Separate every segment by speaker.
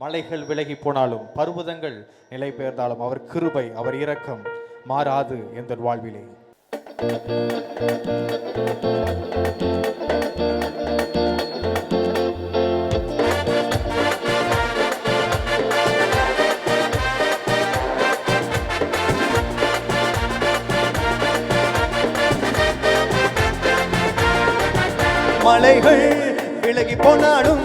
Speaker 1: மலைகள் விலகி போனாலும் பர்வதங்கள் நிலை பெயர்ந்தாலும் அவர் கிருபை அவர் இரக்கம் மாறாது எந்த வாழ்விலே.
Speaker 2: மலைகள் விலகி போனாலும்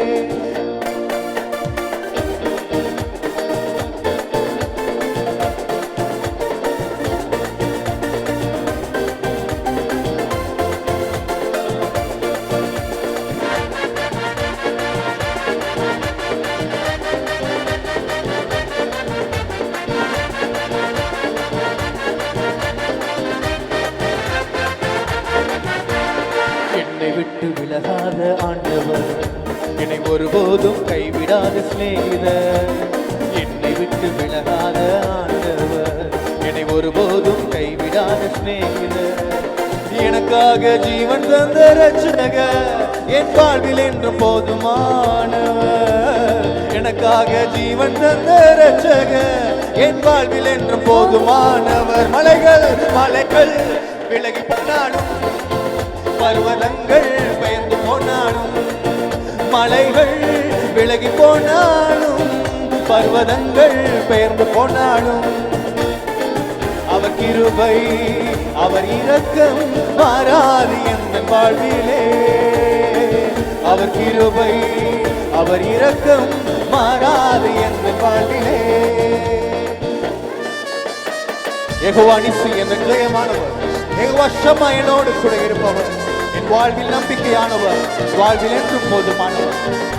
Speaker 2: என்னை விட்டு விலகாத ஆண்டவர். என்னை ஒருபோதும் கைவிடாத சிநேகிதர். என்னை விட்டு விலகாத ஆண்டவர். என்னை ஒருபோதும் கைவிடாத சிநேகிதர். எனக்காக ஜீவன் தந்த ரட்சகர் என் வாழ்வில் என்று போதுமானவர். எனக்காக ஜீவன் தந்த ரச்சக என் வாழ்வில் என்று போதுமானவர். மலைகள் மலைகள் விலகி போனாலும் பர்வதங்கள் பயந்து போனாலும் மலைகள் விலகி போனாலும் பர்வதங்கள் பெயர்ந்து போனாலும் அவர் கிருபை அவர் இரக்கம் மாறாது எந்த வாழ்விலே. அவர் கிருபை அவர் இரக்கம் மாறாது எந்த வாழ்விலே. யெகோவா நிசி என்ற ஜெயமானவர் எகுவா ஷம்மா என்னோடு கூட இருப்பவர். வாழ்வில் நம்பிக்கையானவர். வாழ்வில் என்றும் போதுமானவர்.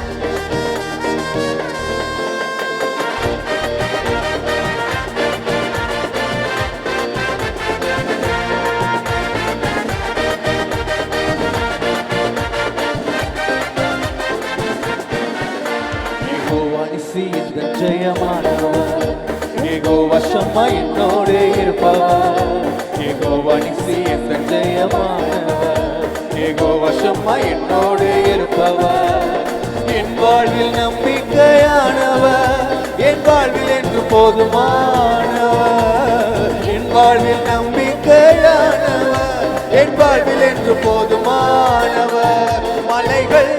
Speaker 2: ஜெயமானவர். ஏகோ ஷம்மா என்னோடு இருப்பவர். யெகோவா என்னோடு இருப்பவர். என் வாழ்வில் நம்பிக்கையானவர். என் வாழ்வில் என்று போதுமானவர். என் வாழ்வில் நம்பிக்கையானவர். என் வாழ்வில் என்று போதுமானவர். மலைகள்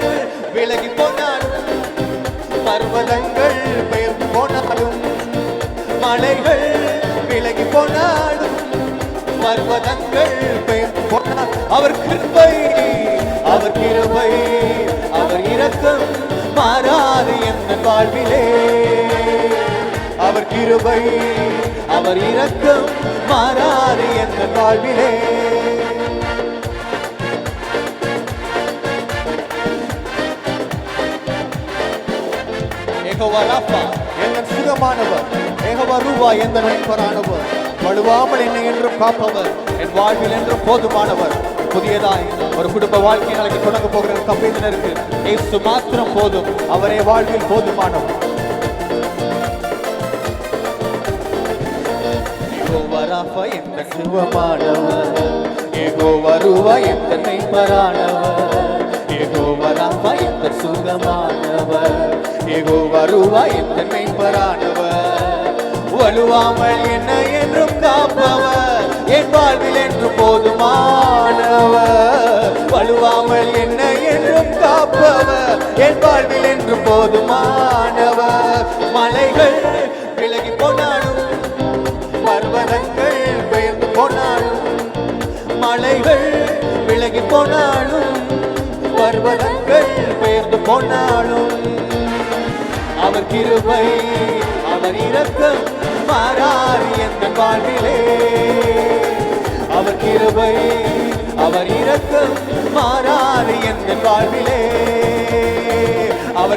Speaker 2: விலகி போனாலும் பர்வதங்கள் பெயர்ந்து போனாலும் மலைகள் விலகி போனாலும் பர்வதங்கள் பெயர்ந்து போனால் அவர் கிருப்பை வாழ்விலே. அவர் கிருபை அவர் இரக்கம் மாறாது எந்த வாழ்விலே. ஏகோவா எங்கள் சுகமானவர். ஏகோவா ரூபா எந்த நண்பரானவர் வலுவாமல் என்னை என்று காப்பவர். என் வாழ்வில் என்று போதுமானவர். புதியதாய் ஒரு குடும்ப வாழ்க்கை நாளைக்கு தொடங்க போகிற தம்பியினருக்கு ஏசு மாத்திரம் போதும். அவரே வாழ்வில் போதுமானவர். எந்த சுகமானவர் எந்த எந்த சுகமானவர். ஏகோ வருவா எந்த மெய்ப்பரானவர். வலுவாமல் என்ன என்றும் காப்பவர். என் வாழ்வில் என்று போதுமா? எனக்கு என்று போதுமானவர் மலைகள் விலகி போனாலும் பர்வதங்கள் பெயர்ந்து போனாலும் மலைகள் விலகி போனாலும் பர்வதங்கள் பெயர்ந்து போனாலும் அவர் கிருபை அவர் இறக்கம் மாறாது எந்த வாழ்விலே. அவர் கிருபை அவர் இறக்கம் மாறாது எந்த வாழ்விலே.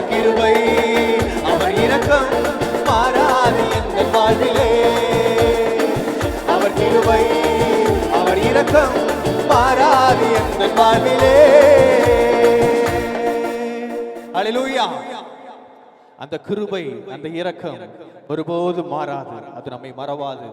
Speaker 2: கிருபை. அவர் இரக்கம் மாறாது எங்கள் வாழ்விலே. அவர் கிருபை அவர் இரக்கம் மாறாது எங்கள் வாழ்விலே. அழிலூயா
Speaker 1: அந்த கிருபை அந்த இரக்கம் ஒருபோது மாறாது. அது நம்மை மறவாது.